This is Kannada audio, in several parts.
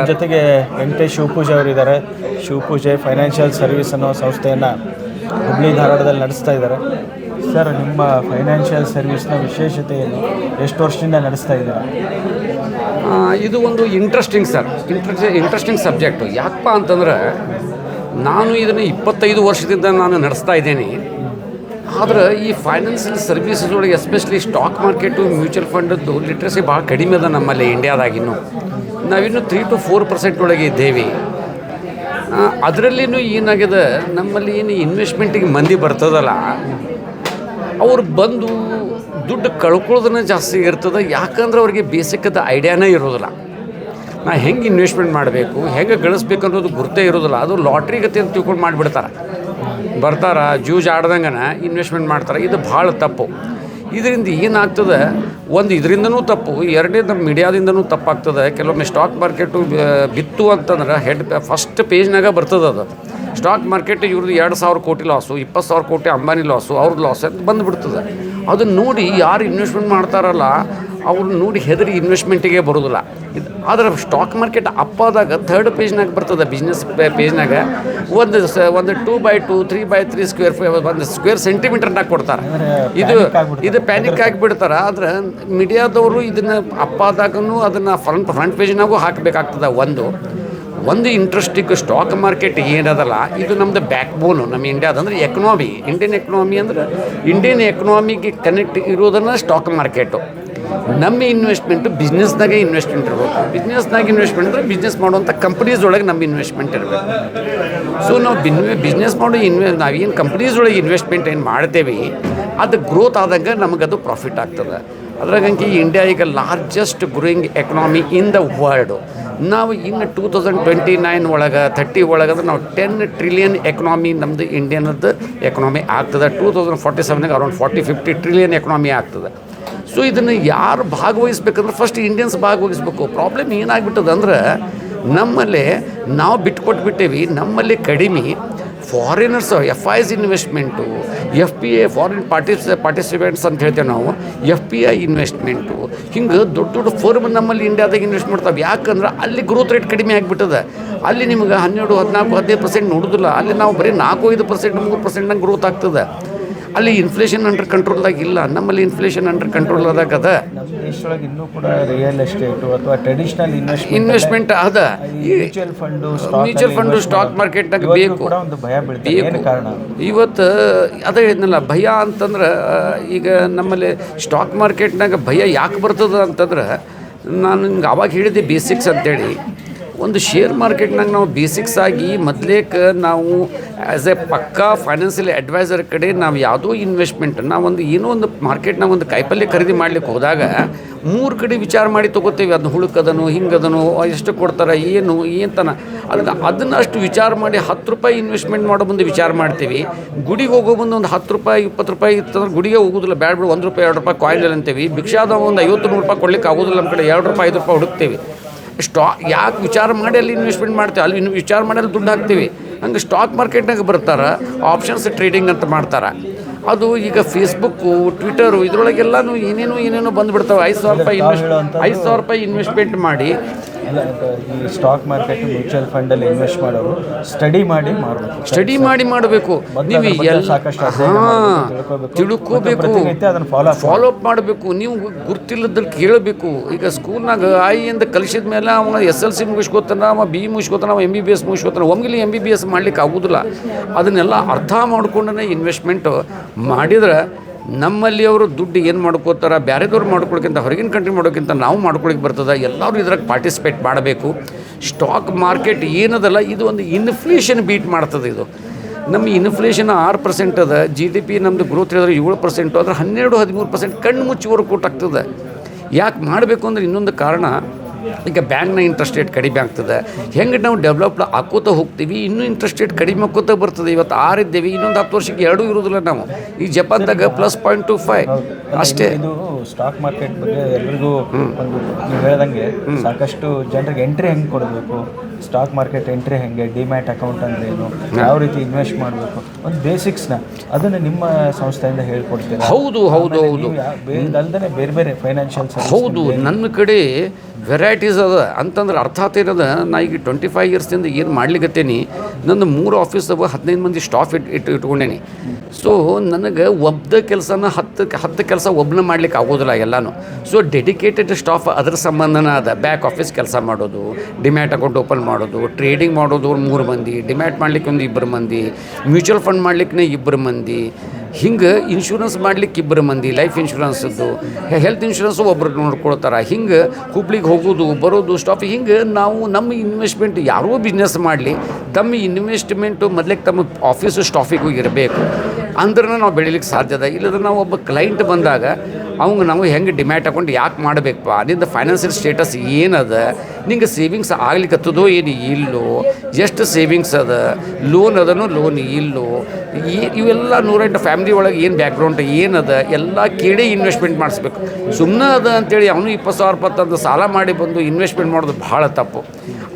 ಜೊತೆಗೆ ವೆಂಕಟೇಶ್ ಶಿವಪೂಜೆ ಅವರಿದ್ದಾರೆ. ಶಿವಪೂಜೆ ಫೈನಾನ್ಷಿಯಲ್ ಸರ್ವಿಸ್ ಅನ್ನೋ ಸಂಸ್ಥೆಯನ್ನು ಹುಬ್ಳಿ ಧಾರವಾಡದಲ್ಲಿ ನಡೆಸ್ತಾ ಇದ್ದಾರೆ. ಸರ್, ನಿಮ್ಮ ಫೈನಾನ್ಷಿಯಲ್ ಸರ್ವಿಸ್ನ ವಿಶೇಷತೆ ಎಷ್ಟು ವರ್ಷದಿಂದ ನಡೆಸ್ತಾ ಇದ್ದಾರೆ? ಇದು ಒಂದು interesting sir. Interest interesting subject ಯಾಕಪ್ಪ ಅಂತಂದ್ರೆ ನಾನು ಇದನ್ನು ಇಪ್ಪತ್ತೈದು ವರ್ಷದಿಂದ ನಾನು ನಡೆಸ್ತಾ ಇದ್ದೇನೆ. ಆದರೆ ಈ ಫೈನಾನ್ಷಿಯಲ್ ಸರ್ವಿಸಸ್ ಒಳಗೆ ಎಸ್ಪೆಷಲಿ ಸ್ಟಾಕ್ ಮಾರ್ಕೆಟು ಮ್ಯೂಚುವಲ್ ಫಂಡದ್ದು ಲಿಟ್ರಸಿ ಭಾಳ ಕಡಿಮೆ ಅದ ನಮ್ಮಲ್ಲಿ ಇಂಡಿಯಾದಾಗಿನ್ನು ನಾವಿನ್ನು ತ್ರೀ ಟು ಫೋರ್ ಪರ್ಸೆಂಟ್ ಒಳಗೆ ಇದ್ದೇವೆ. ಅದರಲ್ಲಿನೂ ಏನಾಗಿದೆ, ನಮ್ಮಲ್ಲಿ ಏನು ಇನ್ವೆಸ್ಟ್ಮೆಂಟಿಗೆ ಮಂದಿ ಬರ್ತದಲ್ಲ, ಅವ್ರು ಬಂದು ದುಡ್ಡು ಕಳ್ಕೊಳ್ಳೋದನ್ನ ಜಾಸ್ತಿ ಇರ್ತದೆ, ಯಾಕಂದ್ರೆ ಅವ್ರಿಗೆ ಬೇಸಿಕ್ಕದ ಐಡಿಯಾನೇ ಇರೋದಿಲ್ಲ. ನಾ ಹೆಂಗೆ ಇನ್ವೆಸ್ಟ್ಮೆಂಟ್ ಮಾಡಬೇಕು, ಹೆಂಗೆ ಗಳಿಸ್ಬೇಕು ಅನ್ನೋದು ಗುರ್ತೇ ಇರೋದಿಲ್ಲ. ಅದು ಲಾಟ್ರಿ ಗತಿ ಅಂತ ತಿಳ್ಕೊಂಡು ಮಾಡಿಬಿಡ್ತಾರೆ. ಬರ್ತಾರ ಜೂಜ್ ಆಡ್ದಂಗನ ಇನ್ವೆಸ್ಟ್ಮೆಂಟ್ ಮಾಡ್ತಾರೆ. ಇದು ಭಾಳ ತಪ್ಪು. ಇದರಿಂದ ಏನಾಗ್ತದೆ? ಒಂದು ಇದರಿಂದನೂ ತಪ್ಪು ಎರಡನೇ ನಮ್ಮ ಮೀಡಿಯಾದಿಂದನೂ ತಪ್ಪಾಗ್ತದೆ. ಕೆಲವೊಮ್ಮೆ ಸ್ಟಾಕ್ ಮಾರ್ಕೆಟು ಬಿತ್ತು ಅಂತಂದ್ರೆ ಹೆಡ್ ಫಸ್ಟ್ ಪೇಜ್ನಾಗ ಬರ್ತದೆ ಅದು. ಸ್ಟಾಕ್ ಮಾರ್ಕೆಟ್ ಇವ್ರದ್ದು ಎರಡು ಸಾವಿರ ಕೋಟಿ ಲಾಸು ಇಪ್ಪತ್ತು ಸಾವಿರ ಕೋಟಿ ಅಂಬಾನಿ ಲಾಸು ಅವ್ರದ್ದು ಲಾಸ್ ಅಂತ ಬಂದುಬಿಡ್ತದೆ. ಅದನ್ನು ನೋಡಿ ಯಾರು ಇನ್ವೆಸ್ಟ್ಮೆಂಟ್ ಮಾಡ್ತಾರಲ್ಲ, ಅವ್ರನ್ನ ನೋಡಿ ಹೆದರಿ ಇನ್ವೆಸ್ಟ್ಮೆಂಟಿಗೆ ಬರೋದಿಲ್ಲ. ಇದು ಆದರೆ ಸ್ಟಾಕ್ ಮಾರ್ಕೆಟ್ ಅಪ್ಪಾದಾಗ ಆದಾಗ ಥರ್ಡ್ ಪೇಜ್ನಾಗ ಬರ್ತದೆ ಬಿಸ್ನೆಸ್ ಪೇಜ್ನಾಗ ಒಂದು ಸ ಒಂದು two by two three by three square ಒಂದು ಸ್ಕ್ವೇರ್ ಸೆಂಟಿಮೀಟರ್ನಾಗ ಕೊಡ್ತಾರೆ. ಇದು ಇದು ಪ್ಯಾನಿಕ್ ಆಗಿಬಿಡ್ತಾರೆ. ಆದ್ರೆ ಮೀಡಿಯಾದವರು ಇದನ್ನು ಅಪ್ಪಾದಾಗೂ ಅದನ್ನು ಫ್ರಂಟ್ ಫ್ರಂಟ್ ಪೇಜ್ನಾಗೂ ಹಾಕಬೇಕಾಗ್ತದೆ ಒಂದು. ಒಂದು ಇಂಟ್ರೆಸ್ಟಿಂಗ್ ಸ್ಟಾಕ್ ಮಾರ್ಕೆಟ್ ಏನದಲ್ಲ ಇದು ನಮ್ಮದು ಬ್ಯಾಕ್ ಬೋನು ನಮ್ಮ ಇಂಡಿಯಾದ ಅಂದ್ರೆ ಎಕನಾಮಿ ಇಂಡಿಯನ್ ಎಕನಾಮಿ ಅಂದ್ರೆ ಇಂಡಿಯನ್ ಎಕನಾಮಿಗೆ ಕನೆಕ್ಟ್ ಇರೋದನ್ನು ಸ್ಟಾಕ್ ಮಾರ್ಕೆಟು ನಮ್ಮ ಇನ್ವೆಸ್ಟ್ಮೆಂಟು ಬಿಸ್ನೆಸ್ನಾಗೆ ಇನ್ವೆಸ್ಟ್ಮೆಂಟ್ ಇರಬೇಕು. ಬಿಸ್ನೆಸ್ನಾಗ ಇನ್ವೆಸ್ಟ್ಮೆಂಟ್ ಅಂದರೆ ಬಿಸ್ನೆಸ್ ಮಾಡುವಂಥ ಕಂಪ್ನೀಸ್ ಒಳಗೆ ನಮ್ಮ ಇನ್ವೆಸ್ಟ್ಮೆಂಟ್ ಇರಬೇಕು. ಸೊ ನಾವು ಬಿನ್ ಬಿಸ್ನೆಸ್ ಮಾಡೋ ಇನ್ವೆ ನಾವೇನು ಕಂಪ್ನೀಸ್ ಒಳಗೆ ಇನ್ವೆಸ್ಟ್ಮೆಂಟ್ ಏನು ಮಾಡ್ತೇವೆ, ಅದು ಗ್ರೋತ್ ಆದಂಗೆ ನಮಗದು ಪ್ರಾಫಿಟ್ ಆಗ್ತದೆ. ಅದ್ರಾಗಂಗೆ ಇಂಡಿಯಾ ಈಗ largest growing economy in the world ನಾವು ಇನ್ನು ಟೂ ತೌಸಂಡ್ ಟ್ವೆಂಟಿ ನೈನ್ ಒಳಗೆ ಥರ್ಟಿ ಒಳಗೆ ಅಂದ್ರೆ ನಾವು ಟೆನ್ ಟ್ರಿಲಿಯನ್ ಎಕನಾಮಿ ನಮ್ಮದು ಇಂಡಿಯನದ್ದು ಎಕನಾಮಿ ಆಗ್ತದೆ. Two thousand forty ಸೆವೆನ್ಗೆ around forty fifty trillion economy ಆಗ್ತದೆ. ಸೊ ಇದನ್ನು ಯಾರು ಭಾಗವಹಿಸ್ಬೇಕಂದ್ರೆ ಫಸ್ಟ್ ಇಂಡಿಯನ್ಸ್ ಭಾಗವಹಿಸ್ಬೇಕು. ಪ್ರಾಬ್ಲಮ್ ಏನಾಗ್ಬಿಟ್ಟದ ಅಂದ್ರೆ ನಮ್ಮಲ್ಲಿ ನಾವು ಬಿಟ್ಕೊಟ್ಬಿಟ್ಟೇವಿ, ನಮ್ಮಲ್ಲಿ ಕಡಿಮೆ foreigners F Is investment F P A foreign parties participants ಅಂತ ಹೇಳ್ತೇವೆ ನಾವು ಎಫ್ ಪಿ ಐ ಇನ್ವೆಸ್ಟ್ಮೆಂಟು ಹಿಂಗೆ ದೊಡ್ಡ ದೊಡ್ಡ ಫರ್ಮ್ ನಮ್ಮಲ್ಲಿ ಇಂಡಿಯಾದಾಗ ಇನ್ವೆಸ್ಟ್ ಮಾಡ್ತಾವೆ. ಯಾಕಂದ್ರೆ ಅಲ್ಲಿ ಗ್ರೋತ್ ರೇಟ್ ಕಡಿಮೆ ಆಗಿಬಿಟ್ಟದ. ಅಲ್ಲಿ ನಿಮ್ಗೆ ಹನ್ನೆರಡು, ಹದಿನಾಲ್ಕು, ಹದಿನೈದು ಪರ್ಸೆಂಟ್ ನೋಡೋದಿಲ್ಲ. ಅಲ್ಲಿ ನಾವು ಬರೀ ನಾಲ್ಕು, ಐದು ಪರ್ಸೆಂಟ್ ಮೂರು ಪರ್ಸೆಂಟ್ನಾಗ ಗ್ರೋತ್ ಆಗ್ತದೆ. ಅಲ್ಲಿ ಇನ್ಫ್ಲೇಷನ್ ಅಂಡರ್ ಕಂಟ್ರೋಲ್ದಾಗ ಇಲ್ಲ. ನಮ್ಮಲ್ಲಿ ಇನ್ಫ್ಲೇಷನ್ ಅಂಡರ್ ಕಂಟ್ರೋಲ್ ಆದಾಗ ಅದ. ನಮ್ಮ ದೇಶದೊಳಗೆ ಇನ್ನೂ ಕೂಡ ರಿಯಲ್ ಎಸ್ಟೇಟು ಅಥವಾ ಟ್ರೆಡಿಷನಲ್ ಇನ್ವೆಸ್ಟ್ಮೆಂಟ್ ಇನ್ವೆಸ್ಟ್ಮೆಂಟ್ ಅದ. Mutual fund mutual fund stock ಮಾರ್ಕೆಟ್ನಾಗ ಬೇಕು. ಕೂಡ ಒಂದು ಭಯ ಬೀಳ್ತದೆ. ಏನು ಬೇಕು ಕಾರಣ? ಇವತ್ತು ಅದ ಹೇಳಿದ್ನಲ್ಲ ಭಯ ಅಂತಂದ್ರೆ ಈಗ ನಮ್ಮಲ್ಲಿ ಸ್ಟಾಕ್ ಮಾರ್ಕೆಟ್ನಾಗ ಭಯ ಯಾಕೆ ಬರ್ತದ ಅಂತಂದ್ರೆ ನಾನು ನಿಮ್ಗೆ ಅವಾಗ ಹೇಳಿದ್ದೆ ಬೇಸಿಕ್ಸ್ ಅಂತೇಳಿ. ಒಂದು ಶೇರ್ ಮಾರ್ಕೆಟ್ನಾಗ ನಾವು ಬೇಸಿಕ್ಸ್ ಆಗಿ ಮೊದಲೇಕ ನಾವು ಆ್ಯಸ್ ಎ ಪಕ್ಕಾ ಫೈನಾನ್ಷಿಯಲ್ ಅಡ್ವೈಸರ್ ಕಡೆ ನಾವು ಯಾವುದೋ ಇನ್ವೆಸ್ಟ್ಮೆಂಟ್ ನಾವು ಒಂದು ಏನೋ ಒಂದು ಮಾರ್ಕೆಟ್ನಾಗ ಒಂದು ಕಾಯಿಪಲ್ಯ ಖರೀದಿ ಮಾಡ್ಲಿಕ್ಕೆ ಹೋದಾಗ ಮೂರು ಕಡೆ ವಿಚಾರ ಮಾಡಿ ತೊಗೋತೀವಿ. ಅದನ್ನ ಹುಳುಕದನು, ಹಿಂಗದನು, ಎಷ್ಟು ಕೊಡ್ತಾರೆ, ಏನು ಏನತನ ಅದನ್ನು ಅದನ್ನು ಅಷ್ಟು ವಿಚಾರ ಮಾಡಿ ಹತ್ತು ರೂಪಾಯಿ ಇನ್ವೆಸ್ಟ್ಮೆಂಟ್ ಮಾಡೋ ಮುಂದೆ ವಿಚಾರ ಮಾಡ್ತೀವಿ. ಗುಡಿಗೆ ಹೋಗೋ ಮುಂದೆ ಒಂದು ಹತ್ತು ರೂಪಾಯಿ, ಇಪ್ಪತ್ತು ರೂಪಾಯಿ ಇತ್ತಂದ್ರೆ ಗುಡಿಗೆ ಹೋಗೋದಿಲ್ಲ. ಬ್ಯಾಡ ಬಿಡು, ಒಂದು ರೂಪಾಯಿ, ಎರಡು ರೂಪಾಯಿ ಕಾಯಿಲ್ ಅಂತೀವಿ. ಭಿಕ್ಷಾದ ಒಂದು ಐವತ್ತು ನೂರು ರೂಪಾಯಿ ಕೊಡ್ಲಿಕ್ಕೆ ಆಗೋದಿಲ್ಲ. ನಮ್ಮ ಕಡೆ ಎರಡು ರೂಪಾಯಿ, ಐದು ರೂಪಾಯಿ ಹುಡುಕ್ತೀವಿ. ಸ್ಟಾ ಯಾಕೆ ವಿಚಾರ ಮಾಡಿ ಅಲ್ಲಿ ಇನ್ವೆಸ್ಟ್ಮೆಂಟ್ ಮಾಡ್ತೀವಿ? ಅಲ್ಲಿ ಇನ್ನು ವಿಚಾರ ಮಾಡಿ ಅಲ್ಲಿ ದುಡ್ಡು ಹಾಕ್ತೀವಿ. ಹಂಗೆ ಸ್ಟಾಕ್ ಮಾರ್ಕೆಟ್ನಾಗ ಬರ್ತಾರೆ ಆಪ್ಷನ್ಸ್ ಟ್ರೇಡಿಂಗ್ ಅಂತ ಮಾಡ್ತಾರೆ. ಅದು ಈಗ ಫೇಸ್ಬುಕ್ಕು ಟ್ವಿಟರು ಇದರೊಳಗೆಲ್ಲನೂ ಏನೇನು ಏನೇನೋ ಬಂದುಬಿಡ್ತಾವೆ. ಐದು ಸಾವಿರ ರೂಪಾಯಿ ಇನ್ವೆಸ್ಟ್ ಐದು ಸಾವಿರ ರೂಪಾಯಿ ಇನ್ವೆಸ್ಟ್ಮೆಂಟ್ ಮಾಡಿ ಈ ಸ್ಟಾಕ್ ಮಾರ್ಕೆಟ್ ಮ್ಯೂಚುವಲ್ ಫಂಡಲ್ಲಿ ಇನ್ವೆಸ್ಟ್ ಮಾಡೋರು ಸ್ಟಡಿ ಮಾಡಿ ಮಾಡಬೇಕು ಸ್ಟಡಿ ಮಾಡಿ ಮಾಡಬೇಕು ನೀವು ಎಲ್ಲ ತಿಳ್ಕೋಬೇಕು. ಫಾಲೋ ಅಪ್ ಮಾಡಬೇಕು. ನೀವು ಗುರ್ತಿಲ್ಲದಲ್ಲಿ ಕೇಳಬೇಕು. ಈಗ ಸ್ಕೂಲ್ನಾಗ ಆಯಿಂದ ಕಲಿಸಿದ ಮೇಲೆ ಅವ ಎಸ್ ಎಲ್ ಸಿ ಮುಗಿಸ್ಕೋತಾನ ಅವ ಬಿ ಮುಗಿಸ್ಕೋತಾನ ಅವ ಎಂ ಬಿ ಬಿ ಎಸ್ ಮುಗಿಸ್ಕೋತಾನ ಒಮ್ಮಿಲಿ ಎಂ ಬಿ ಬಿ ಎಸ್ ಮಾಡ್ಲಿಕ್ಕೆ ಆಗೋದಿಲ್ಲ ಅದನ್ನೆಲ್ಲ ಅರ್ಥ ಮಾಡ್ಕೊಂಡೇ ಇನ್ವೆಸ್ಟ್ಮೆಂಟ್ ಮಾಡಿದ್ರೆ ನಮ್ಮಲ್ಲಿ ಅವರು ದುಡ್ಡು ಏನು ಮಾಡ್ಕೋತಾರ? ಬೇರೆದವ್ರು ಮಾಡ್ಕೊಳಕ್ಕಿಂತ ಹೊರಗಿನ ಕಂಟ್ರಿ ಮಾಡೋಕ್ಕಿಂತ ನಾವು ಮಾಡ್ಕೊಳಕ್ಕೆ ಬರ್ತದೆ? ಎಲ್ಲರೂ ಇದ್ರಾಗ ಪಾರ್ಟಿಸಿಪೇಟ್ ಮಾಡಬೇಕು. ಸ್ಟಾಕ್ ಮಾರ್ಕೆಟ್ ಏನದಲ್ಲ, ಇದು ಒಂದು ಇನ್ಫ್ಲೇಷನ್ ಬೀಟ್ ಮಾಡ್ತದೆ ಇದು. ನಮ್ಮ ಇನ್ಫ್ಲೇಷನ್ ಆರು ಪರ್ಸೆಂಟ್ ಅದ ಜಿ ಡಿ ಪಿ ನಮ್ಮದು ಗ್ರೋತ್ ಹೇಳಿದ್ರೆ ಏಳು ಪರ್ಸೆಂಟು ಅಂದರೆ ಹನ್ನೆರಡು ಹದಿಮೂರು ಪರ್ಸೆಂಟ್ ಕಣ್ಣು ವರ್ಕೌಟ್ ಆಗ್ತದೆ. ಯಾಕೆ ಮಾಡಬೇಕು ಅಂದ್ರೆ ಇನ್ನೊಂದು ಕಾರಣ ಈಗ ಬ್ಯಾಂಕ್ನ ಇಂಟ್ರೆಸ್ಟ್ ರೇಟ್ ಕಡಿಮೆ ಆಗ್ತದೆ. ಹೆಂಗೆ ನಾವು ಡೆವಲಪ್ ಹಾಕೋತ ಹೋಗ್ತೀವಿ ಇನ್ನೂ ಇಂಟ್ರೆಸ್ಟ್ ರೇಟ್ ಕಡಿಮೆ ಹಾಕೋತ ಬರ್ತದೆ. ಇವತ್ತು ಆರು ಇದ್ದೇವೆ ಇನ್ನೊಂದು ಹತ್ತು ವರ್ಷಕ್ಕೆ ಎರಡೂ ಇರೋದಿಲ್ಲ ನಾವು. ಈ ಜಪಾನ್ದಾಗ ಪ್ಲಸ್ ಪಾಯಿಂಟ್ ಟು ಫೈವ್ ಅಷ್ಟೇ. ಇದು ಸ್ಟಾಕ್ ಮಾರ್ಕೆಟ್ ಬಗ್ಗೆ ಎಲ್ರಿಗೂ ಒಂದು ನೀವು ಹೇಳ್ದಂಗೆ ಸಾಕಷ್ಟು ಜನರಿಗೆ ಎಂಟ್ರಿ ಹೆಂಗೆ ಕೊಡಬೇಕು? ಸ್ಟಾಕ್ ಮಾರ್ಕೆಟ್ ಎಂಟ್ರಿ ಹೆಂಗೆ ಡಿಮ್ಯಾಟ್ ಅಕೌಂಟ್ ಅಂದ್ರೆ ಏನು ಯಾವ ರೀತಿ ಇನ್ವೆಸ್ಟ್ ಮಾಡಬೇಕು ಒಂದು ಬೇಸಿಕ್ಸ್ನ ಅದನ್ನು ನಿಮ್ಮ ಸಂಸ್ಥೆಯಿಂದ ಹೇಳ್ಕೊಡ್ತೀರಾ? ಹೌದು ಹೌದು ಹೌದು. ಅಲ್ಲದೆ ಬೇರೆ ಬೇರೆ ಫೈನಾನ್ಷಿಯಲ್ ಹೌದು ನನ್ನ ಕಡೆ ವೆರೈಟೀಸ್ ಅದ. ಅಂತಂದ್ರೆ ಅರ್ಥಾತ್ ಏನದ? ನಾ ಈಗ ಟ್ವೆಂಟಿ ಫೈವ್ ಇಯರ್ಸಿಂದ ಏನು ಮಾಡ್ಲಿಕ್ಕತ್ತೇನಿ ನಂದು ಮೂರು ಆಫೀಸ್ ಅವ ಹದಿನೈದು ಮಂದಿ ಸ್ಟಾಫ್ ಇಟ್ ಇಟ್ಟು ಇಟ್ಕೊಂಡೇನಿ. ಸೊ ನನಗೆ ಒಬ್ಬ ಕೆಲಸನ ಹತ್ತು ಹತ್ತು ಕೆಲಸ ಒಬ್ಬನ ಮಾಡ್ಲಿಕ್ಕೆ ಆಗೋದಿಲ್ಲ ಎಲ್ಲನೂ. ಸೊ ಡೆಡಿಕೇಟೆಡ್ ಸ್ಟಾಫ್ ಅದ್ರ ಸಂಬಂಧನ ಅದ. ಬ್ಯಾಕ್ ಆಫೀಸ್ ಕೆಲಸ ಮಾಡೋದು ಡಿಮ್ಯಾಟ್ ಅಕೌಂಟ್ ಓಪನ್ ಮಾಡೋದು ಟ್ರೇಡಿಂಗ್ ಮಾಡೋದು ಮೂರು ಮಂದಿ ಡಿಮ್ಯಾಟ್ ಮಾಡ್ಲಿಕ್ಕೆ ಒಂದು ಇಬ್ಬರು ಮಂದಿ ಮ್ಯೂಚುವಲ್ ಫಂಡ್ ಮಾಡ್ಲಿಕ್ಕೆ ಇಬ್ಬರು ಮಂದಿ, ಹಿಂಗೆ ಇನ್ಶೂರೆನ್ಸ್ ಮಾಡ್ಲಿಕ್ಕೆ ಇಬ್ಬರು ಮಂದಿ ಲೈಫ್ ಇನ್ಶೂರೆನ್ಸದ್ದು ಹೆಲ್ತ್ ಇನ್ಶೂರೆನ್ಸು ಒಬ್ಬರು ನೋಡ್ಕೊಳ್ತಾರೆ, ಹಿಂಗೆ ಹುಬ್ಳಿಗೆ ಹೋಗೋದು, ಬರೋದು ಸ್ಟಾಪ್ ಹಿಂಗೆ ನಾವು ನಮ್ಮ ಇನ್ವೆಸ್ಟ್ಮೆಂಟ್ ಯಾರೋ ಬಿಸ್ನೆಸ್ ಮಾಡಲಿ, ತಮ್ಮ ಇನ್ವೆಸ್ಟ್ಮೆಂಟು ಮೊದಲಿಗೆ ತಮ್ಮ ಆಫೀಸು ಸ್ಟಾಫಿಗೂ ಇರಬೇಕು ಅಂದ್ರೆ ನಾವು ಬೆಳಿಲಿಕ್ಕೆ ಸಾಧ್ಯದ ಇಲ್ಲದ್ರೆ ನಾವು ಒಬ್ಬ ಕ್ಲೈಂಟ್ ಬಂದಾಗ ಅವಂಗೆ ನಾವು ಹೆಂಗೆ ಡಿಮ್ಯಾಟ್ ಹಾಕೊಂಡು ಯಾಕೆ ಮಾಡಬೇಕು? ನಿಂದು ಫೈನಾನ್ಷಿಯಲ್ ಸ್ಟೇಟಸ್ ಏನದ? ನಿಂಗೆ ಸೇವಿಂಗ್ಸ್ ಆಗ್ಲಿಕ್ಕತ್ತದೋ ಏನು ಇಲ್ಲೋ? ಎಷ್ಟು ಸೇವಿಂಗ್ಸ್ ಅದ? ಲೋನ್ ಅದನೋ ಲೋನ್ ಇಲ್ಲೋ? ಇವೆಲ್ಲ ನೂರೆಂಟು ಫ್ಯಾಮ್ಲಿ ಒಳಗೆ ಏನು ಬ್ಯಾಕ್ಗ್ರೌಂಡ್ ಏನದ? ಎಲ್ಲ ಕೇಳಿ ಇನ್ವೆಸ್ಟ್ಮೆಂಟ್ ಮಾಡಿಸ್ಬೇಕು. ಸುಮ್ಮನೆ ಅದ ಅಂತೇಳಿ ಅವನು ಇಪ್ಪತ್ತು ಸಾವಿರ ರೂಪಾಯಿ ಸಾಲ ಮಾಡಿ ಬಂದು ಇನ್ವೆಸ್ಟ್ಮೆಂಟ್ ಮಾಡೋದು ಭಾಳ ತಪ್ಪು.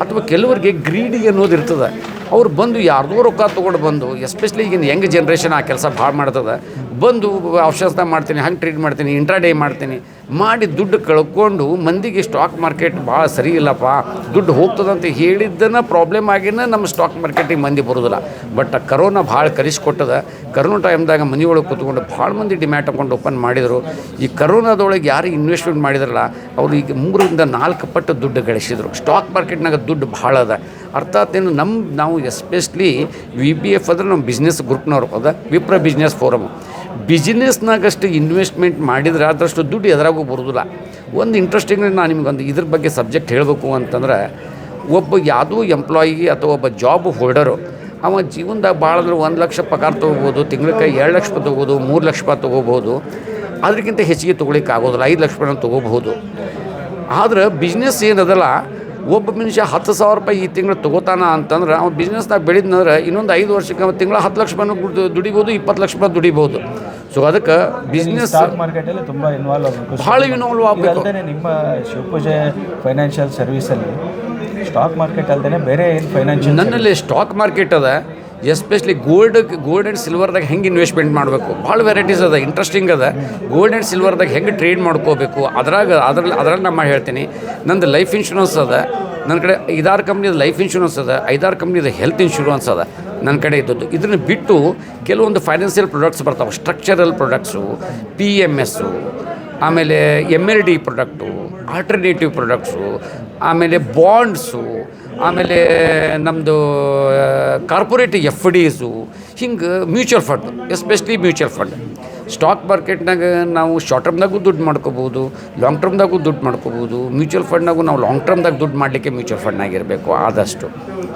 ಅಥವಾ ಕೆಲವರಿಗೆ ಗ್ರೀಡಿ ಅನ್ನೋದು ಇರ್ತದೆ. ಅವ್ರು ಬಂದು ಯಾರ್ದೋ ರೊಕ್ಕ ತೊಗೊಂಡು ಬಂದು ಎಸ್ಪೆಷಲಿ ಈಗಿನ ಯಂಗ್ ಜನ್ರೇಷನ್ ಆ ಕೆಲಸ ಭಾಳ ಮಾಡ್ತದೆ. ಬಂದು ಔಷಧ ಮಾಡ್ತೀನಿ, ಹಂಗೆ ಟ್ರೀಟ್ ಮಾಡ್ತೀನಿ ಇಂಟ್ರಾಡೇ ಮಾಡ್ತೀನಿ, ಮಾಡಿ ದುಡ್ಡು ಕಳ್ಕೊಂಡು ಮಂದಿಗೆ ಸ್ಟಾಕ್ ಮಾರ್ಕೆಟ್ ಭಾಳ ಸರಿ ಇಲ್ಲಪ್ಪ, ದುಡ್ಡು ಹೋಗ್ತದಂತ ಹೇಳಿದ್ದನ್ನ ಪ್ರಾಬ್ಲಮ್ ಆಗಿನ ನಮ್ಮ ಸ್ಟಾಕ್ ಮಾರ್ಕೆಟಿಗೆ ಮಂದಿ ಬರೋದಿಲ್ಲ. ಬಟ್ ಕರೋನಾ ಭಾಳ ಕಲಿಸ್ಕೊಟ್ಟದ ಕರೋನಾ ಟೈಮ್ದಾಗ ಮನೆಯೊಳಗೆ ಕೂತ್ಕೊಂಡು ಭಾಳ ಮಂದಿ ಡಿಮ್ಯಾಟ್ ಹಾಕೊಂಡು ಓಪನ್ ಮಾಡಿದರು. ಈ ಕರೋನಾದೊಳಗೆ ಯಾರು ಇನ್ವೆಸ್ಟ್ಮೆಂಟ್ ಮಾಡಿದ್ರಲ್ಲ, ಅವ್ರು ಈಗ ಮೂರರಿಂದ ನಾಲ್ಕು ಪಟ್ಟು ದುಡ್ಡು ಗಳಿಸಿದರು. ಸ್ಟಾಕ್ ಮಾರ್ಕೆಟ್ನಾಗ ದುಡ್ಡು ಭಾಳ ಅದ. ಅರ್ಥಾತ್ ಏನು? ನಮ್ಮ ನಾವು ಎಸ್ಪೆಷಲಿ ವಿ ಬಿ ಎಫ್ ಅಂದ್ರೆ ನಮ್ಮ ಬಿಸ್ನೆಸ್ ಗ್ರೂಪ್ನವ್ರು ಅದ ವಿಪ್ರ ಬಿಸ್ನೆಸ್ ಫೋರಮ್ ಬಿಸ್ನೆಸ್ನಾಗಷ್ಟು ಇನ್ವೆಸ್ಟ್ಮೆಂಟ್ ಮಾಡಿದರೆ ಅದರಷ್ಟು ದುಡ್ಡು ಎದುರಾಗೂ ಬರೋದಿಲ್ಲ. ಒಂದು ಇಂಟ್ರೆಸ್ಟಿಂಗ್ ನಾನು ನಿಮ್ಗೊಂದು ಇದ್ರ ಬಗ್ಗೆ ಸಬ್ಜೆಕ್ಟ್ ಹೇಳಬೇಕು ಅಂತಂದ್ರೆ, ಒಬ್ಬ ಯಾವುದೋ ಎಂಪ್ಲಾಯಿ ಅಥವಾ ಒಬ್ಬ ಜಾಬ್ ಹೋಲ್ಡರು ಅವ ಜೀವನದಾಗ ಭಾಳ ಅಂದ್ರೆ ಒಂದು ಲಕ್ಷ ಪಗಾರ ತೊಗೋಬೋದು ತಿಂಗಳಿಗೆ ಎರಡು ಲಕ್ಷ ರೂಪಾಯಿ ತೊಗೋಬೋದು, ಮೂರು ಲಕ್ಷ ರೂಪಾಯಿ ತೊಗೋಬೋದು ಅದಕ್ಕಿಂತ ಹೆಚ್ಚಿಗೆ ತೊಗೊಳಿಕ್ಕೆ ಆಗೋದಿಲ್ಲ ಐದು ಲಕ್ಷ ರೂಪಾಯಿ ತೊಗೋಬಹುದು. ಆದ್ರೆ ಬಿಸ್ನೆಸ್ ಏನದಲ್ಲ ಒಬ್ಬ ಮನುಷ್ಯ ಹತ್ತು ಸಾವಿರ ರೂಪಾಯಿ ಈ ತಿಂಗಳು ತೊಗೋತಾನ ಅಂತಂದ್ರೆ ಅವ್ನು ಬಿಸ್ನೆಸ್ನಾಗ ಬೆಳೆದ್ನಂದ್ರೆ ಇನ್ನೊಂದು ಐದು ವರ್ಷಕ್ಕೆ ಅವ್ನು ತಿಂಗಳ ಹತ್ತು ಲಕ್ಷ ರೂಪಾಯಿ ದುಡಿಬೋದು ಇಪ್ಪತ್ತು ಲಕ್ಷ ರೂಪಾಯಿ ದುಡಿಬೋದು. ಸೊ ಅದಕ್ಕೆ ಬಿಸ್ನೆಸ್ ಮಾರ್ಕೆಟಲ್ಲಿ ತುಂಬ ಇನ್ವಾಲ್ವ್ ಆಗಬೇಕು. ಭಾಳ ಇನ್ವಾಲ್ವ್ ಆಗಬೇಕು. ನಿಮ್ಮ ಶಿವಪೂಜೆ ಫೈನಾನ್ಷಿಯಲ್ ಸರ್ವಿಸಲ್ಲಿ ಸ್ಟಾಕ್ ಮಾರ್ಕೆಟ್ ಅಲ್ಲದೆ ಬೇರೆ ಏನು ಫೈನಾನ್ಷಿಯಲ್ ನನ್ನಲ್ಲಿ ಸ್ಟಾಕ್ ಮಾರ್ಕೆಟ್ ಅದ ಎಸ್ಪೆಷಲಿ ಗೋಲ್ಡ್ ಗೋಲ್ಡ್ ಆ್ಯಂಡ್ ಸಿಲ್ವರ್ದಾಗ ಹೆಂಗೆ ಇನ್ವೆಸ್ಟ್ಮೆಂಟ್ ಮಾಡಬೇಕು? ಭಾಳ ವೆರೈಟೀಸ್ ಅದ ಇಂಟ್ರೆಸ್ಟಿಂಗ್ ಅದ. ಗೋಲ್ಡ್ ಆ್ಯಂಡ್ ಸಿಲ್ವರ್ದಾಗ ಹೆಂಗೆ ಟ್ರೇಡ್ ಮಾಡ್ಕೋಬೇಕು? ಅದ್ರಾಗ ಅದ್ರಲ್ಲಿ ಅದ್ರಲ್ಲಿ ನಮ್ಮ ಹೇಳ್ತೀನಿ. ನಂದು ಲೈಫ್ ಇನ್ಶೂರೆನ್ಸ್ ಅದ. ನನ್ನ ಕಡೆ ಐದಾರು ಕಂಪ್ನಿದು ಲೈಫ್ ಇನ್ಶೂರೆನ್ಸ್ ಅದ, ಐದಾರು ಕಂಪ್ನಿದು ಹೆಲ್ತ್ ಇನ್ಶೂರೆನ್ಸ್ ಅದ ನನ್ನ ಕಡೆ ಇದ್ದದ್ದು. ಇದನ್ನು ಬಿಟ್ಟು ಕೆಲವೊಂದು ಫೈನಾನ್ಷಿಯಲ್ ಪ್ರಾಡಕ್ಟ್ಸ್ ಬರ್ತಾವೆ. Structural products P M S ಆಮೇಲೆ M L D product alternative products ಆಮೇಲೆ ಬಾಂಡ್ಸು ಆಮೇಲೆ ನಮ್ಮದು ಕಾರ್ಪೊರೇಟ್ ಎಫ್ ಡಿಸು ಹಿಂಗೆ mutual fund especially mutual fund stock ಮಾರ್ಕೆಟ್ನಾಗ ನಾವು ಶಾರ್ಟ್ ಟರ್ಮ್ದಾಗೂ ದುಡ್ಡು ಮಾಡ್ಕೋಬೋದು ಲಾಂಗ್ ಟರ್ಮ್ದಾಗೂ ದುಡ್ಡು ಮಾಡ್ಕೋಬೋದು ಮ್ಯೂಚುವಲ್ ಫಂಡ್ನಾಗೂ ನಾವು ಲಾಂಗ್ ಟರ್ಮ್ದಾಗ ದುಡ್ಡು ಮಾಡಲಿಕ್ಕೆ ಮ್ಯೂಚುವಲ್ ಫಂಡ್ನಾಗಿರಬೇಕು ಆದಷ್ಟು.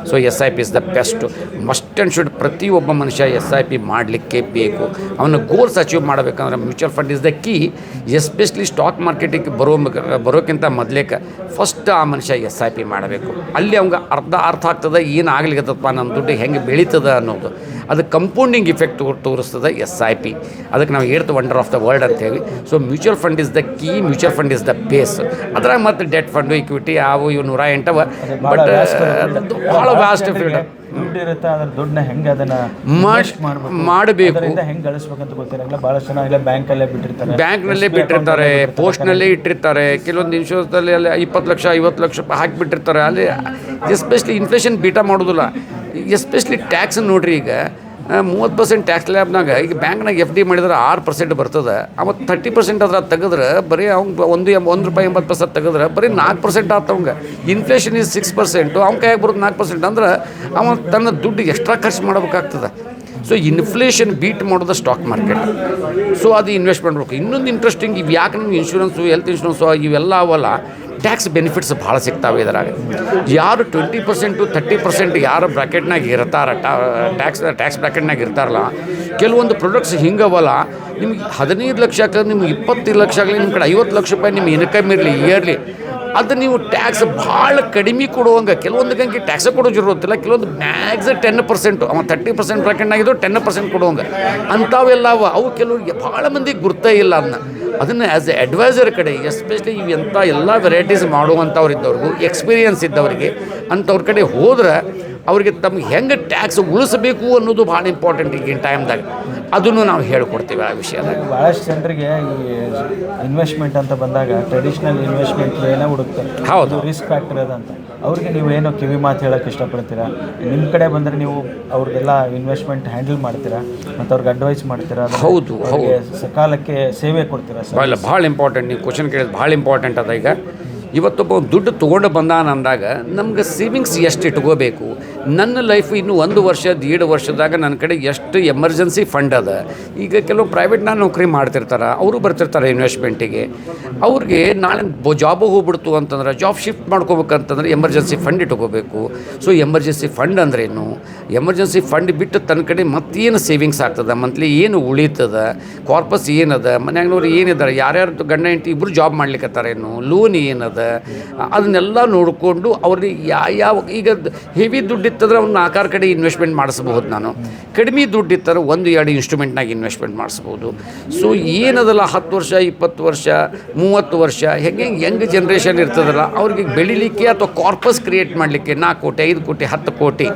So S I P is the best must and should ಪ್ರತಿಯೊಬ್ಬ ಮನುಷ್ಯ ಎಸ್ ಐ ಪಿ ಮಾಡಲಿಕ್ಕೆ ಬೇಕು. ಅವನ ಗೋಲ್ಸ್ ಅಚೀವ್ ಮಾಡಬೇಕಂದ್ರೆ mutual fund is the key especially stock ಮಾರ್ಕೆಟಿಗೆ ಬರೋ ಬರೋಕ್ಕಿಂತ ಮೊದಲೇಕ ಫಸ್ಟ್ ಆ ಮನುಷ್ಯ ಎಸ್ ಐ ಪಿ ಮಾಡಬೇಕು. ಅಲ್ಲಿ ಅವಂಗೆ ಅರ್ಧ ಅರ್ಥ ಆಗ್ತದೆ ಏನು ಆಗ್ಲಿಕ್ಕತ್ತಪ್ಪ ನಮ್ಮ ದುಡ್ಡು ಹೆಂಗೆ ಬೆಳೀತದೆ ಅನ್ನೋದು. ಅದು ಕಂಪೌಂಡಿಂಗ್ ಇಫೆಕ್ಟ್ ತೋರಿಸ್ತದೆ ಎಸ್ ಐ ಪಿ. ಅದಕ್ಕೆ ನಾವು eighth wonder of the world ಅಂತ ಹೇಳಿ. So mutual fund is the key mutual fund is the base ಅದ್ರಾಗ ಮತ್ತು ಡೆಟ್ ಫಂಡು ಇಕ್ವಿಟಿ ಅವು ಇವು ನೂರ ಎಂಟವ. ಬಟ್ ಭಾಳ ವ್ಯಾಸ್ಟ್ ಫೀಲ್ಡ್ ದುಡ್ಡು ಇರುತ್ತೆ ಅದ್ರ ದುಡ್ಡನ್ನ ಹೆಂಗೆ ಅದನ್ನ ಮಾಡ್- ಮಾಡಬೇಕು? ಮಾಡಬೇಕು. ಅದರಿಂದ ಹೆಂಗೆ ಗಳಿಸ್ಬೇಕಂತ ಗೊತ್ತಿರಲ್ಲ ಭಾಳಷ್ಟು ಜನ ಇಲ್ಲ ಬ್ಯಾಂಕಲ್ಲೇ ಬಿಟ್ಟಿರ್ತಾರೆ. ಬ್ಯಾಂಕ್ನಲ್ಲೇ ಬಿಟ್ಟಿರ್ತಾರೆ ಪೋಸ್ಟ್ನಲ್ಲೇ ಇಟ್ಟಿರ್ತಾರೆ. ಕೆಲವೊಂದು ಇನ್ಶೂರೆನ್ಸಲ್ಲಿ ಅಲ್ಲಿ ಇಪ್ಪತ್ತು ಲಕ್ಷ ಐವತ್ತು ಲಕ್ಷ ರೂಪಾಯಿ ಹಾಕಿಬಿಟ್ಟಿರ್ತಾರೆ. ಅಲ್ಲಿ ಎಸ್ಪೆಷಲಿ ಇನ್ಫ್ಲೇಷನ್ ಬೀಟ ಮಾಡೋದಿಲ್ಲ. ಎಸ್ಪೆಷಲಿ ಟ್ಯಾಕ್ಸ್ ನೋಡ್ರಿ ಈಗ. ಮೂವತ್ತು ಪರ್ಸೆಂಟ್ ಟ್ಯಾಕ್ಸ್ ಲ್ಯಾಬ್ನಾಗ ಈಗ ಬ್ಯಾಂಕ್ನಾಗ ಎಫ್ ಡಿ ಮಾಡಿದ್ರೆ ಆರು ಪರ್ಸೆಂಟ್ ಬರ್ತದೆ. ಅವತ್ತು ತರ್ಟಿ ಪರ್ಸೆಂಟ್ ಅದ್ರ ತೆಗೆದ್ರೆ ಬರೀ ಅವ್ನು ಒಂದು ಎಂ, ಒಂದು ರೂಪಾಯಿ ಎಂಬತ್ತು ಪರ್ಸೆಂಟ್ ತೆಗೆದ್ರೆ ಬರೀ ನಾಲ್ಕು ಪರ್ಸೆಂಟ್ ಆತವಂಗೆ. ಇನ್ಫ್ಲೇಷನ್ ಇಸ್ ಸಿಕ್ಸ್ ಪರ್ಸೆಂಟು ಅವ್ನ ಕೈಯಾಗ ಬರೋದು ನಾಲ್ಕು ಪರ್ಸೆಂಟ್ ಅಂದ್ರೆ ಅವನು ತನ್ನ ದುಡ್ಡು ಎಕ್ಸ್ಟ್ರಾ ಖರ್ಚು ಮಾಡಬೇಕಾಗ್ತದೆ. ಸೊ ಇನ್ಫ್ಲೇಷನ್ ಬೀಟ್ ಮಾಡೋದು ಸ್ಟಾಕ್ ಮಾರ್ಕೆಟ್ ಸೊ ಅದು ಇನ್ವೆಸ್ಟ್ ಮಾಡಬೇಕು. ಇನ್ನೊಂದು ಇಂಟ್ರೆಸ್ಟಿಂಗ್ ಇವು ಯಾಕೆ ನಮ್ಗೆ ಇನ್ಶೂರೆನ್ಸು ಹೆಲ್ತ್ ಇನ್ಶೂರೆನ್ಸು ಇವೆಲ್ಲ ಅವಲ್ಲ. ಟ್ಯಾಕ್ಸ್ ಬೆನಿಫಿಟ್ಸ್ ಭಾಳ ಸಿಗ್ತಾವೆ ಇದರಾಗ. ಯಾರು ಟ್ವೆಂಟಿ ಪರ್ಸೆಂಟು ತರ್ಟಿ ಪರ್ಸೆಂಟ್ ಯಾರು ಬ್ರ್ಯಾಕೆಟ್ನಾಗ ಇರ್ತಾರ ಟ್ಯಾಕ್ಸ್ ಟ್ಯಾಕ್ಸ್ ಬ್ರ್ಯಾಕೆಟ್ನಾಗ ಇರ್ತಾರಲ್ಲ, ಕೆಲವೊಂದು ಪ್ರೊಡಕ್ಟ್ಸ್ ಹಿಂಗವಲ್ಲ ನಿಮ್ಗೆ ಹದಿನೈದು ಲಕ್ಷ ಆಗಲಿ, ನಿಮ್ಗೆ ಇಪ್ಪತ್ತು ಲಕ್ಷ ಆಗಲಿ ನಿಮ್ಮ ಕಡೆ ಐವತ್ತು ಲಕ್ಷ ರೂಪಾಯಿ ನಿಮ್ಮ ಇನ್ಕಮ್ ಇರಲಿ ಇಯರ್ಲಿ ಅದು ನೀವು ಟ್ಯಾಕ್ಸ್ ಭಾಳ ಕಡಿಮೆ ಕೊಡುವಂಗೆ, ಕೆಲವೊಂದು ಗಂಗೆ ಟ್ಯಾಕ್ಸ್ ಕೊಡೋದು ಇರೋದಿಲ್ಲ ಕೆಲವೊಂದು ಮ್ಯಾಕ್ಸ್ ಟೆನ್ ಪರ್ಸೆಂಟು ಅವ ತರ್ಟಿ ಪರ್ಸೆಂಟ್ ಬ್ರ್ಯಾಕೆಟ್ನಾಗಿದ್ದು ಟೆನ್ ಪರ್ಸೆಂಟ್ ಕೊಡುವಂಗೆ. ಅಂಥವೆಲ್ಲ ಅವ ಕೆಲವ್ರಿಗೆ ಭಾಳ ಮಂದಿಗೆ ಗುರ್ತೇ ಇಲ್ಲ ಅದನ್ನ ಅದನ್ನು ಆ್ಯಸ್ ಎ ಅಡ್ವೈಸರ್ ಕಡೆ ಎಸ್ಪೆಷಲಿ ಇವೆಂಥ ಎಲ್ಲ ವೆರೈಟೀಸ್ ಮಾಡುವಂಥವ್ರು ಇದ್ದವ್ರಿಗೂ ಎಕ್ಸ್ಪೀರಿಯನ್ಸ್ ಇದ್ದವರಿಗೆ ಅಂಥವ್ರ ಕಡೆ ಹೋದ್ರೆ ಅವ್ರಿಗೆ ತಮ್ಗೆ ಹೆಂಗೆ ಟ್ಯಾಕ್ಸ್ ಉಳಿಸಬೇಕು ಅನ್ನೋದು ಭಾಳ ಇಂಪಾರ್ಟೆಂಟ್ ಈಗಿನ ಟೈಮ್ದಾಗ ಅದನ್ನು ನಾವು ಹೇಳ್ಕೊಡ್ತೀವಿ ಆ ವಿಷಯದಾಗ ಭಾಳಷ್ಟು ಜನರಿಗೆ ಈ ಇನ್ವೆಸ್ಟ್ಮೆಂಟ್ ಅಂತ ಬಂದಾಗ ಟ್ರೆಡಿಷ್ನಲ್ ಇನ್ವೆಸ್ಟ್ಮೆಂಟ್ ಏನೋ ಹುಡುಕ್ತಾರೆ ಹೌದು. ರಿಸ್ಕ್ ಫ್ಯಾಕ್ಟರ್ ಅದಂತ. ಅವ್ರಿಗೆ ನೀವು ಏನು ಕಿವಿ ಮಾತು ಹೇಳೋಕ್ಕೆ ಇಷ್ಟಪಡ್ತೀರಾ? ನಿಮ್ಮ ಕಡೆ ಬಂದರೆ ನೀವು ಅವ್ರಿಗೆಲ್ಲ ಇನ್ವೆಸ್ಟ್ಮೆಂಟ್ ಹ್ಯಾಂಡಲ್ ಮಾಡ್ತೀರಾ? ಮತ್ತು ಅವ್ರಿಗೆ ಅಡ್ವೈಸ್ ಮಾಡ್ತೀರಾ? ಹೌದು, ಸಕಾಲಕ್ಕೆ ಸೇವೆ ಕೊಡ್ತೀರಾ ಸರ್? ಭಾಳ ಭಾಳ ಇಂಪಾರ್ಟೆಂಟ್ ನೀವು ಕ್ವಶನ್ ಕೇಳಿದ ಭಾಳ ಇಂಪಾರ್ಟೆಂಟ್ ಅದ ಈಗ. ಇವತ್ತೊಬ್ಬ ದುಡ್ಡು ತೊಗೊಂಡು ಬಂದಾನ ಅಂದಾಗ ನಮ್ಗೆ ಸೇವಿಂಗ್ಸ್ ಎಷ್ಟು ಇಟ್ಕೋಬೇಕು? ನನ್ನ ಲೈಫ್ ಇನ್ನು ಒಂದು ವರ್ಷ ದೀಡ್ ವರ್ಷದಾಗ ನನ್ನ ಕಡೆ ಎಷ್ಟು ಎಮರ್ಜೆನ್ಸಿ ಫಂಡ್ ಅದ? ಈಗ ಕೆಲವು ಪ್ರೈವೇಟ್ನ ನೌಕರಿ ಮಾಡ್ತಿರ್ತಾರೆ, ಅವರು ಬರ್ತಿರ್ತಾರೆ ಇನ್ವೆಸ್ಟ್ಮೆಂಟಿಗೆ ಅವ್ರಿಗೆ ನಾಳೆ ಜಾಬು ಹೋಗ್ಬಿಡ್ತು ಅಂತಂದ್ರೆ ಜಾಬ್ ಶಿಫ್ಟ್ ಮಾಡ್ಕೋಬೇಕಂತಂದ್ರೆ ಎಮರ್ಜೆನ್ಸಿ ಫಂಡ್ ಇಟ್ಕೋಬೇಕು. ಸೊ ಎಮರ್ಜೆನ್ಸಿ ಫಂಡ್ ಅಂದ್ರೇನು? ಎಮರ್ಜೆನ್ಸಿ ಫಂಡ್ ಬಿಟ್ಟು ತನ್ನ ಕಡೆ ಮತ್ತೇನು ಸೇವಿಂಗ್ಸ್ ಆಗ್ತದೆ? ಮಂತ್ಲಿ ಏನು ಉಳಿತದ? ಕಾರ್ಪಸ್ ಏನದ? ಮನ್ಯಾಗ್ನವ್ರು ಏನಿದ್ದಾರೆ ಯಾರ್ಯಾರು ಗಂಡ ಹೆಂಡತಿ ಇಬ್ಬರು ಜಾಬ್ ಮಾಡ್ಲಿಕ್ಕತ್ತಾರೇನು ಲೋನ್ ಏನದ? ಅದನ್ನೆಲ್ಲ ನೋಡಿಕೊಂಡು ಅವ್ರಿಗೆ ಯಾವ ಈಗ ಹೆವಿ ದುಡ್ಡು ಇತ್ತಂದ್ರೆ ಅವ್ನು ನಾಲ್ಕಾರು ಕಡೆ ಇನ್ವೆಸ್ಟ್ಮೆಂಟ್ ಮಾಡಿಸ್ಬೋದು ನಾನು. ಕಡಿಮೆ ದುಡ್ಡು ಇತ್ತಾರೆ ಒಂದು, ಎರಡು ಇನ್ಸ್ಟ್ರೂಮೆಂಟ್ನಾಗ ಇನ್ವೆಸ್ಟ್ಮೆಂಟ್ ಮಾಡಿಸ್ಬೋದು ಸೊ ಏನದಲ್ಲ ಹತ್ತು ವರ್ಷ, ಇಪ್ಪತ್ತು ವರ್ಷ, ಮೂವತ್ತು ವರ್ಷ, ಹೆಂಗೆ ಯಂಗ್ ಜನ್ರೇಷನ್ ಇರ್ತದಲ್ಲ, ಅವ್ರಿಗೆ ಬೆಳಿಲಿಕ್ಕೆ ಅಥವಾ ಕಾರ್ಪಸ್ ಕ್ರಿಯೇಟ್ ಮಾಡಲಿಕ್ಕೆ ನಾಲ್ಕು ಕೋಟಿ, ಐದು ಕೋಟಿ, ಹತ್ತು ಕೋಟಿ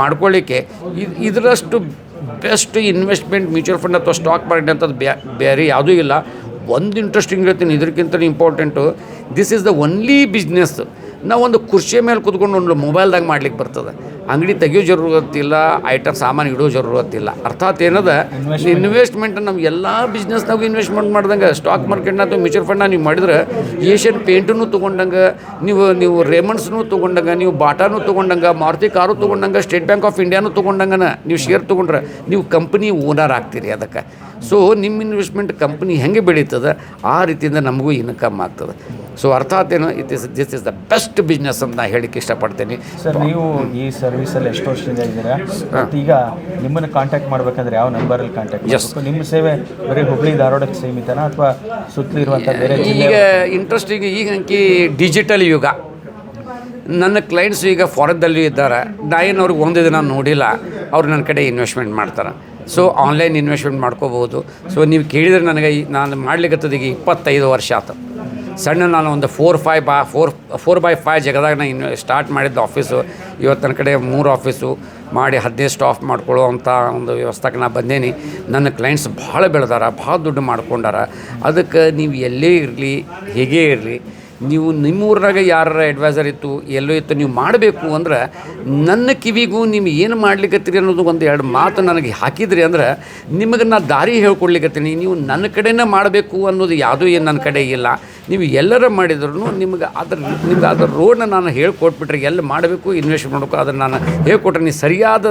ಮಾಡ್ಕೊಳ್ಳಿಕ್ಕೆ ಇದು ಇದರಷ್ಟು ಬೆಸ್ಟ್ ಇನ್ವೆಸ್ಟ್ಮೆಂಟ್ ಮ್ಯೂಚುವಲ್ ಫಂಡ್ ಅಥವಾ ಸ್ಟಾಕ್ ಮಾರ್ಕೆಟ್ ಅಂತದ್ದು ಬ್ಯಾ ಬೇರೆ ಯಾವುದೂ ಇಲ್ಲ. ಒಂದು ಇಂಟ್ರೆಸ್ಟಿಂಗ್ ಹೇಳ್ತೀನಿ ಇದಕ್ಕಿಂತ important this is the only business ನಾವು ಒಂದು ಕುರ್ಚಿಯ ಮೇಲೆ ಕುತ್ಕೊಂಡು ಒಂದು ಮೊಬೈಲ್ದಾಗ ಮಾಡ್ಲಿಕ್ಕೆ ಬರ್ತದೆ. ಅಂಗಡಿ ತೆಗಿಯೋ ಜರೂರತ್ತಿಲ್ಲ ಐಟಮ್ ಸಾಮಾನು ಇಡೋ ಜರೂರತ್ತಿಲ್ಲ ಅರ್ಥಾತ್ ಏನದ? ಇನ್ವೆಸ್ಟ್ಮೆಂಟ್ ನಮ್ಮ ಎಲ್ಲ ಬಿಸ್ನೆಸ್ನಾಗ ಇನ್ವೆಸ್ಟ್ಮೆಂಟ್ ಮಾಡ್ದಂಗೆ. ಸ್ಟಾಕ್ ಮಾರ್ಕೆಟ್ನ ಅಥವಾ ಮ್ಯೂಚುವಲ್ ಫಂಡ್ನ ನೀವು ಮಾಡಿದ್ರೆ ಏಷ್ಯನ್ ಪೇಂಟನ್ನು ತೊಗೊಂಡಂಗೆ ನೀವು ನೀವು ರೇಮಂಡ್ಸ್ನು ತೊಗೊಂಡಂಗೆ ನೀವು ಬಾಟಾನು ತೊಗೊಂಡಂಗೆ ಮಾರುತಿ ಕಾರು ತೊಗೊಂಡಂಗೆ ಸ್ಟೇಟ್ ಬ್ಯಾಂಕ್ ಆಫ್ ಇಂಡಿಯಾನು ತೊಗೊಂಡಂಗನ ನೀವು ಶೇರ್ ತೊಗೊಂಡ್ರೆ ನೀವು ಕಂಪ್ನಿ ಓನರ್ ಆಗ್ತೀರಿ ಅದಕ್ಕೆ. ಸೊ ನಿಮ್ಮ ಇನ್ವೆಸ್ಟ್ಮೆಂಟ್ ಕಂಪ್ನಿ ಹೆಂಗೆ ಬೆಳೀತದೆ? ಆ ರೀತಿಯಿಂದ ನಮಗೂ ಇನ್ಕಮ್ ಆಗ್ತದೆ. ಸೊ ಅರ್ಥಾತ್ ಏನು it is this is the best business ಅಂತ ನಾ ಹೇಳಕ್ಕೆ ಇಷ್ಟಪಡ್ತೀನಿ. ಸರ್ ನೀವು ಈ ಸರ್ವಿಸಲ್ಲಿ ಎಷ್ಟು ವರ್ಷದಿಂದ ಇದ್ದೀರಾ? ಮತ್ತು ಈಗ ನಿಮ್ಮನ್ನು ಕಾಂಟ್ಯಾಕ್ಟ್ ಮಾಡ್ಬೇಕಂದ್ರೆ ಯಾವ ನಂಬರಲ್ಲಿ ಕಾಂಟ್ಯಾಕ್ಟ್. ಮಾಡಬೇಕು? ನಿಮ್ಮ ಸೇವೆ ಬರೀ ಹುಬ್ಳಿ ಧಾರವಾಡಕ್ಕೆ ಸೀಮಿತನಾ ಅಥವಾ ಸುತ್ತಲೂ ಇರುವಂಥ ಬೇರೆ ಈಗ ಇಂಟ್ರೆಸ್ಟಿಂಗ್ ಈಗ ಅಂಕಿ ಡಿಜಿಟಲ್ ಯುಗ. ನನ್ನ ಕ್ಲೈಂಟ್ಸ್ ಈಗ ಫಾರಿನ್ದಲ್ಲಿ ಇದ್ದಾರೆ. ನಾ ಏನು ಅವ್ರಿಗೆ ಒಂದು ದಿನ ನೋಡಿಲ್ಲ. ಅವ್ರು ನನ್ನ ಕಡೆ ಇನ್ವೆಸ್ಟ್ಮೆಂಟ್ ಮಾಡ್ತಾರೆ. ಸೊ ಆನ್ಲೈನ್ ಇನ್ವೆಸ್ಟ್ಮೆಂಟ್ ಮಾಡ್ಕೋಬೋದು ಸೊ ನೀವು ಕೇಳಿದರೆ ನನಗೆ ನಾನು ಮಾಡ್ಲಿಕ್ಕತ್ತದ ಈಗ ಇಪ್ಪತ್ತೈದು ವರ್ಷ ಆತು. ಸಣ್ಣ ನಾನು ಒಂದು ಫೋರ್ ಫೈ ಬಾ ಫೋರ್ ಫೋರ್ ಬೈ ಫೈ ಜಗದಾಗ ನಾನು ಇನ್ವೆ ಸ್ಟಾರ್ಟ್ ಮಾಡಿದ್ದ ಆಫೀಸು ಇವತ್ತು ನನ್ನ ಕಡೆ ಮೂರು ಆಫೀಸು ಮಾಡಿ ಹದಿನೈದು ಸ್ಟಾಫ್ ಮಾಡ್ಕೊಳ್ಳುವಂಥ ಒಂದು ವ್ಯವಸ್ಥೆಗೆ ನಾನು ಬಂದೇನಿ. ನನ್ನ ಕ್ಲೈಂಟ್ಸ್ ಭಾಳ ಬೆಳೆದಾರ, ಭಾಳ ದುಡ್ಡು ಮಾಡ್ಕೊಂಡಾರ. ಅದಕ್ಕೆ ನೀವು ಎಲ್ಲೇ ಇರಲಿ, ಹೇಗೇ ಇರಲಿ ನೀವು ನಿಮ್ಮೂರಾಗ ಯಾರ ಅಡ್ವೈಸರ್ ಇತ್ತು, ಎಲ್ಲೋ ಇತ್ತು, ನೀವು ಮಾಡಬೇಕು ಅಂದ್ರೆ ನನ್ನ ಕಿವಿಗೂ ನಿಮ್ಗೆ ಏನು ಮಾಡ್ಲಿಕ್ಕತ್ತೀರಿ ಅನ್ನೋದು ಒಂದು ಎರಡು ಮಾತು ನನಗೆ ಹಾಕಿದ್ರಿ ಅಂದ್ರೆ ನಿಮಗೆ ನಾ ದಾರಿ ಹೇಳ್ಕೊಡ್ಲಿಕ್ಕತ್ತೀನಿ ನೀವು ನನ್ನ ಕಡೆನೇ ಮಾಡಬೇಕು ಅನ್ನೋದು ಯಾವುದೂ ಏನು ನನ್ನ ಕಡೆ ಇಲ್ಲ. ನೀವು ಎಲ್ಲರ ಮಾಡಿದ್ರು ನಿಮ್ಗೆ ಅದ್ರ ನಿಮ್ಗೆ ಅದರ ರೋಡ್ನ ನಾನು ಹೇಳ್ಕೊಟ್ಬಿಟ್ರೆ ಎಲ್ಲಿ ಮಾಡಬೇಕು ಇನ್ವೆಸ್ಟ್ ಮಾಡಬೇಕು ಅದನ್ನು ನಾನು ಹೇಳ್ಕೊಟ್ರೆ ನೀವು ಸರಿಯಾದ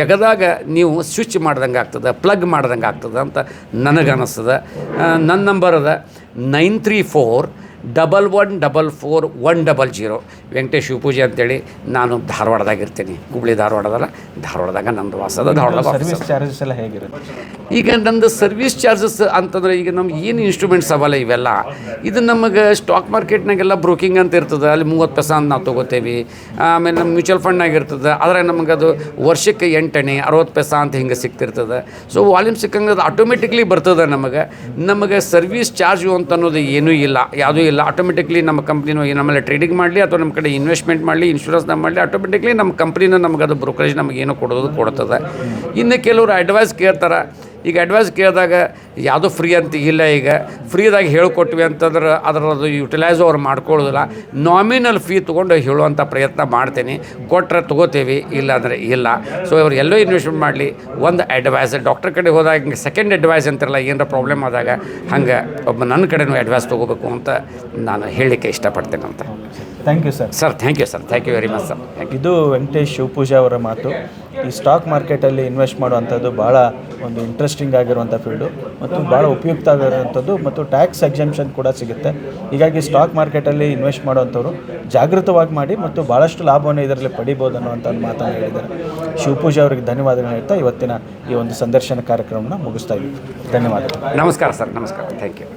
ಜಗದಾಗ ನೀವು ಸ್ವಿಚ್ ಮಾಡ್ದಂಗೆ ಆಗ್ತದೆ ಪ್ಲಗ್ ಮಾಡ್ದಂಗೆ ಆಗ್ತದೆ ಅಂತ ನನಗೆ ಅನ್ನಿಸ್ತದೆ ನನ್ನ ನಂಬರ್ ಅದ nine three four double one double four one double zero. Venkatesh Shivapuje ಅಂತೇಳಿ ನಾನು ಧಾರವಾಡದಾಗ ಇರ್ತೀನಿ ಹುಬ್ಳಿ ಧಾರವಾಡದಲ್ಲ ಧಾರವಾಡದಾಗ ನಂದು ವಾಸದ ಧಾರವಾಡ ಸರ್ವಿಸ್ ಚಾರ್ಜಸ್ ಎಲ್ಲ ಹೇಗಿರುತ್ತೆ? ಈಗ ನಂದು ಸರ್ವಿಸ್ ಚಾರ್ಜಸ್ ಅಂತಂದ್ರೆ ಈಗ ನಮ್ಗೆ ಏನು ಇನ್ಸ್ಟ್ರೂಮೆಂಟ್ಸ್ ಅವಲ್ಲ ಇವೆಲ್ಲ? ಇದು ನಮಗೆ ಸ್ಟಾಕ್ ಮಾರ್ಕೆಟ್ನಾಗೆಲ್ಲ ಬ್ರೋಕಿಂಗ್ ಅಂತ ಇರ್ತದೆ. ಅಲ್ಲಿ ಮೂವತ್ತು ಪೈಸೆ ಅಂತ ನಾವು ತೊಗೋತೇವೆ. ಆಮೇಲೆ ನಮ್ಮ ಮ್ಯೂಚುವಲ್ ಫಂಡ್ನಾಗ ಇರ್ತದೆ ಆದರೆ ನಮಗೆ ಅದು ವರ್ಷಕ್ಕೆ ಎಂಟಣೆ ಅರವತ್ತು ಪೈಸೆ ಅಂತ ಹಿಂಗೆ ಸಿಗ್ತಿರ್ತದೆ. ಸೊ ವಾಲ್ಯೂಮ್ ಸಿಕ್ಕಂಗೆ ಅದು ಆಟೋಮೆಟಿಕ್ಲಿ ಬರ್ತದೆ ನಮಗೆ. ನಮಗೆ ಸರ್ವಿಸ್ ಚಾರ್ಜು ಅಂತ ಅನ್ನೋದು ಏನೂ ಇಲ್ಲ. ಯಾವುದೂ ಇಲ್ಲ ಆಟೋಮೆಟಿಕ್ಲಿ ನಮ್ಮ ಕಂಪ್ನಿನೂ ನಮ್ಮಲ್ಲಿ ಟ್ರೇಡಿಂಗ್ ಮಾಡಲಿ ಅಥವಾ ನಮ್ಮ ಕಡೆ ಇನ್ವೆಸ್ಟ್ಮೆಂಟ್ ಮಾಡಲಿ ಇನ್ಶೂರೆನ್ಸ್ನ ಮಾಡಲಿ ಆಟೋಮೆಟಿಕ್ಲಿ ನಮ್ಮ ಕಂಪ್ನಿನ ನಮಗೆ ಅದು ಬ್ರೋಕರೇಜ್ ನಮಗೆ ಏನೋ ಕೊಡೋದು ಕೊಡ್ತದೆ. ಇನ್ನು ಕೆಲವರು ಅಡ್ವೈಸ್ ಕೇಳ್ತಾರೆ ಈಗ ಅಡ್ವೈಸ್ ಕೇಳಿದಾಗ ಯಾವುದು ಫ್ರೀ ಅಂತ ಇಲ್ಲ ಈಗ. ಫ್ರೀದಾಗ ಹೇಳಿಕೊಟ್ವಿ ಅಂತಂದ್ರೆ ಅದರದ್ದು ಯುಟಿಲೈಸ್ ಅವ್ರು ಮಾಡ್ಕೊಳ್ಳೋದಿಲ್ಲ. ನಾಮಿನಲ್ ಫೀ ತೊಗೊಂಡು ಹೇಳುವಂಥ ಪ್ರಯತ್ನ ಮಾಡ್ತೀನಿ. ಕೊಟ್ಟರೆ ತೊಗೋತೀವಿ ಇಲ್ಲ ಅಂದರೆ ಇಲ್ಲ. ಸೊ ಇವ್ರು ಎಲ್ಲೋ ಇನ್ವೆಸ್ಟ್ಮೆಂಟ್ ಮಾಡಲಿ. ಒಂದು ಅಡ್ವೈಸ್ ಡಾಕ್ಟರ್ ಕಡೆ ಹೋದಾಗ ಹಿಂಗೆ ಸೆಕೆಂಡ್ ಅಡ್ವೈಸ್ ಅಂತಿರಲ್ಲ ಏನಾರ ಪ್ರಾಬ್ಲಮ್ ಆದಾಗ ಹಂಗೆ ಒಬ್ಬ ನನ್ನ ಕಡೆನೂ ಅಡ್ವೈಸ್ ತೊಗೋಬೇಕು ಅಂತ ನಾನು ಹೇಳಲಿಕ್ಕೆ ಇಷ್ಟಪಡ್ತೇನೆ ಅಂತ. Thank you sir sir thank you sir thank you very much sir ಇದು ವೆಂಕಟೇಶ್ ಶಿವಪೂಜಾ ಅವರ ಮಾತು. ಈ ಸ್ಟಾಕ್ ಮಾರ್ಕೆಟಲ್ಲಿ ಇನ್ವೆಸ್ಟ್ ಮಾಡುವಂಥದ್ದು ಭಾಳ ಒಂದು ಇಂಟ್ರೆಸ್ಟಿಂಗ್ ಆಗಿರುವಂಥ ಫೀಲ್ಡು ಮತ್ತು ಭಾಳ ಉಪಯುಕ್ತ ಆಗಿರುವಂಥದ್ದು ಮತ್ತು ಟ್ಯಾಕ್ಸ್ ಎಕ್ಸೆಂಪ್ಷನ್ ಕೂಡ ಸಿಗುತ್ತೆ. ಹೀಗಾಗಿ ಸ್ಟಾಕ್ ಮಾರ್ಕೆಟಲ್ಲಿ ಇನ್ವೆಸ್ಟ್ ಮಾಡುವಂಥವ್ರು ಜಾಗೃತವಾಗಿ ಮಾಡಿ ಮತ್ತು ಭಾಳಷ್ಟು ಲಾಭವನ್ನು ಇದರಲ್ಲಿ ಪಡಿಬೋದು ಅನ್ನುವಂಥ ಮಾತನ್ನು ಹೇಳಿದ್ದಾರೆ. ಶಿವಪೂಜಾ ಅವರಿಗೆ ಧನ್ಯವಾದಗಳು ಹೇಳ್ತಾ ಇವತ್ತಿನ ಈ ಒಂದು ಸಂದರ್ಶನ ಕಾರ್ಯಕ್ರಮನ ಮುಗಿಸ್ತಾ ಇದ್ದೀವಿ. ಧನ್ಯವಾದಗಳು. ನಮಸ್ಕಾರ ಸರ್, ನಮಸ್ಕಾರ. Thank you